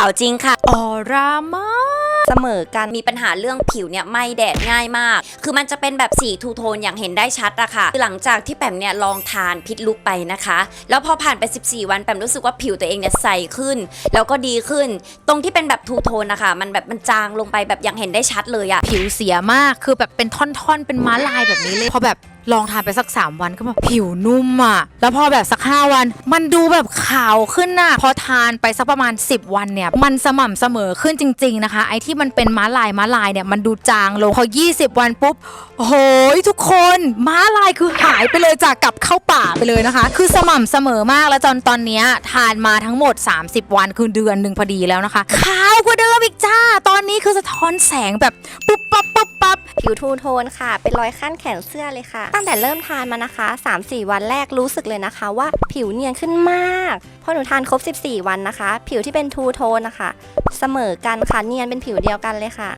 าวจริงค่ะ ออร่ามาก เสมอกันมีปัญหาเรื่องผิวเนี่ยไหม่แดดง่ายมาก คือมันจะเป็นแบบสีทูโทนอย่างเห็นได้ชัดอะค่ะคือหลังจากที่แปมเนี่ยลองทานพิษลุกไปนะคะ แล้วพอผ่านไป 14 วันแปมรู้สึกว่าผิวตัวเองเนี่ยใสขึ้น แล้วก็ดีขึ้น ตรงที่เป็นแบบทูโทนนะคะมันแบบมันจางลงไปแบบอย่างเห็นได้ชัดเลยอะผิวเสียมากคือแบบเป็นท่อนๆ เป็นม้าลายแบบนี้เลยพอแบบ ลองทานไปสัก 3 วันก็แบบผิวนุ่มอะ แล้วพอแบบสัก 5 วัน มันดูแบบขาวขึ้นน่ะ พอทานไปสักประมาณ 10 วันเนี่ย มันสม่ำเสมอขึ้นจริง ๆนะคะ ไอ้ที่มันเป็นม้าลายม้าลายเนี่ยมันดูจางลงพอ 20 วันปุ๊บโอ้โหทุกคนม้าลายคือหายไปเลยจากกลับเข้าป่าไปเลยนะคะ คือสม่ำเสมอมากแล้วจนตอนเนี้ยทานมาทั้งหมด 30 วันคือเดือนหนึ่งพอดีแล้วนะคะขาวกว่าเดิมอีกจ้า ตอนนี้คือสะท้อนแสงแบบปุ๊บปั๊บปุ๊บ ผิวทูโทนค่ะ เป็นรอยขั้นแขนเสื้อเลยค่ะ ตั้งแต่เริ่มทานมานะคะ 3-4 วันแรกรู้สึกเลยนะคะ ว่าผิวเนียนขึ้นมากพอหนูทานครบ 14 วันนะคะ ผิวที่เป็นทูโทนนะคะ เสมอกันค่ะเนียนเป็นผิวเดียวกันเลยค่ะ